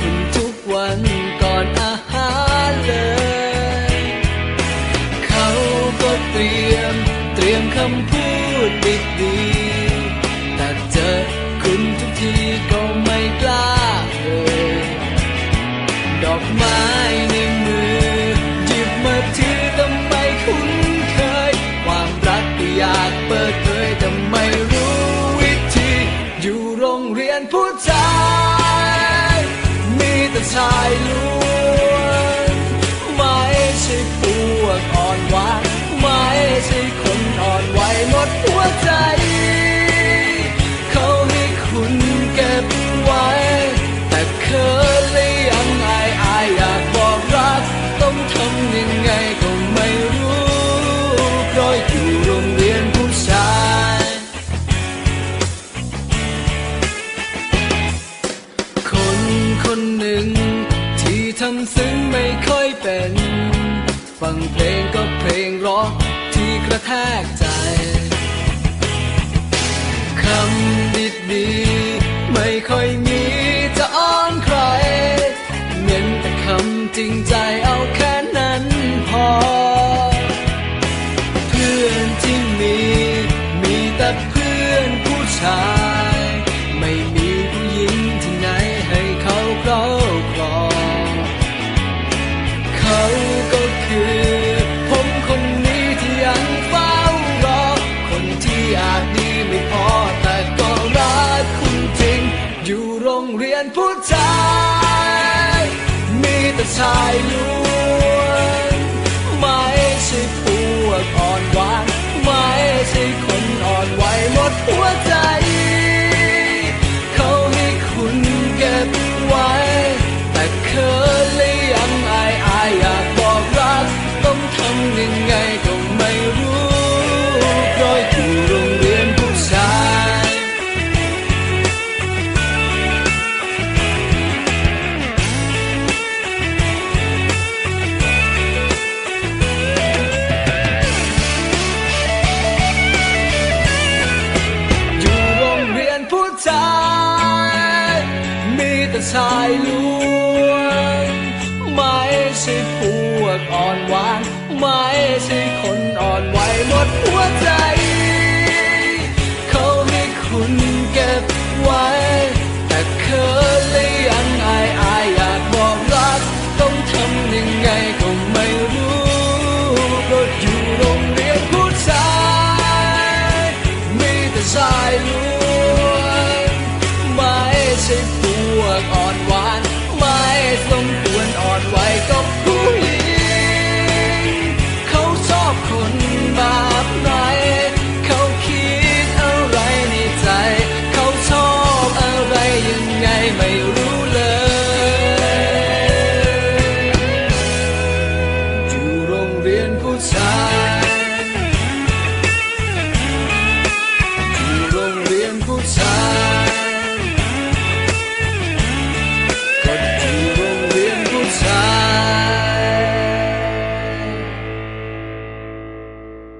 คุณทุกวันก่อนอาหารเลย เขาก็เตรียมเตรียมคำพูดดีดีแต่เจอคุณทุกทีก็ไม่กล้าเอ่ยดอกไม้ในมือหยิบมาถือทำไมคุ้นเคย ความรักก็อยากเปิดเผยแต่ไม่รู้วิธี อยู่โรงเรียนผู้ชาย ชายล้วนไม่ใช่พวกอ่อนหวานไม่ใช่คนอ่อนไหวหมดหัวใจ เขาให้คุณเก็บไว้ แต่เคินและยังอายอายอยากบอกรัก ต้องทำยังำซึ้งไม่ค่อยเป็น ฟังเพลงก็เพลงร็อกที่กระแทกใจ คำดีดีไม่ค่อยมี นผู้ชายมีแต่ชายล้วนไม่ใช่พวกอ่อนหวานไม่ใช่คนอ่อนไหวหมดหัวใจ ชายล้วนไม่ใช่พวกอ่อนหวาน ไม่ใช่คนอ่อนไหวหมดหัวใจ เขาให้คุณเก็บไว้ แต่เคินและยังอายอายอยากบอกรัก ต้องทำยังไงก็ไม่รู้เพราะอยู่โรงเรียนผู้ชายมีแต่ชายล้วนไม่ใช่ 爱没有如